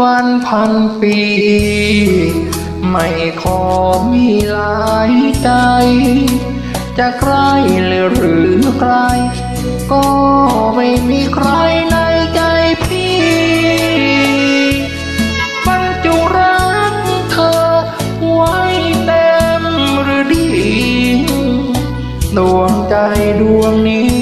วันพันปี ไม่ขอมีหลายใจ จะใกล้หรือไกล ก็ไม่มีใครในใจพี่บรรจุรักเธอไว้เต็มหรือดี ดวงใจดวงนี้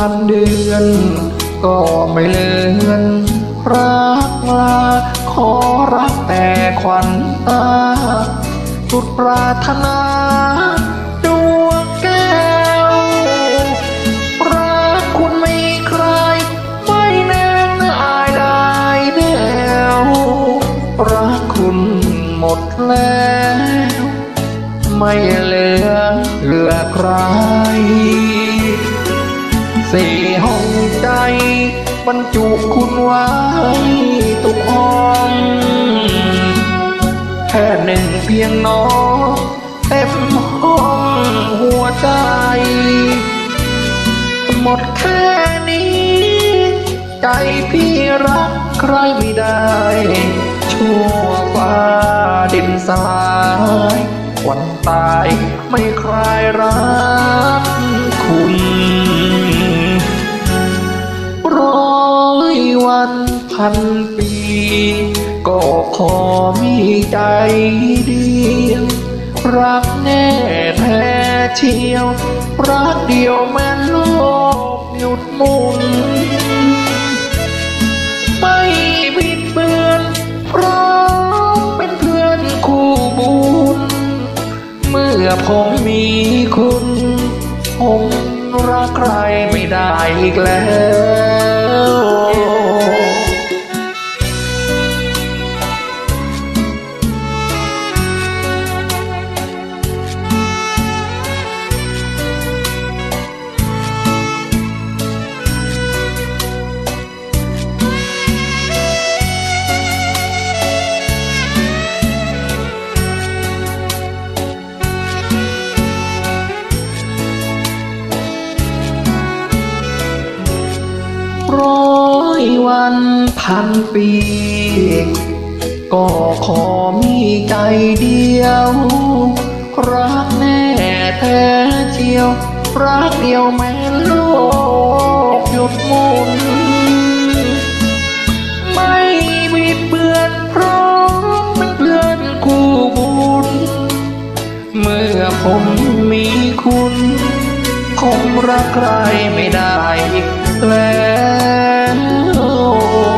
พันเดือน ก็ไม่เลือนรักลาขอรักแต่ขวัญตาสุดปรารถนาดวงแก้วรักคุณไม่ใคร ไม่แน่อายได้แล้วรักคุณหมดแล้ว ไม่เหลือเหลือใคร สี่ห้องใจบรรจุคุณไว้ทุกห้องแค่หนึ่งเพียงน้องเต็มห้องหัวใจ หมดแค่นี้ ใจพี่รักใครไม่ได้ ชั่วฟ้าดินสลายวันตายไม่ใครรักคุณ พันปี ก็ขอมีใจเดียว รักแน่แท้เชียว รักเดียวแม่โลกหยุดหมุนไม่บิดเบือนเพราะเป็นเพื่อนคู่บุญ เมื่อผมมีคุณ ผมรักใครไม่ได้อีกแล้ว ร้อยวันพันปี ก็ขอมีใจเดียว รักแน่แท้เจียว รักเดียวแม้โลกหยุดหมุนไม่บิดเบือนเพราะเป็นเพื่อนคู่บุญ เมื่อผมมีคุณผมรักใครไม่ได้ แล้ว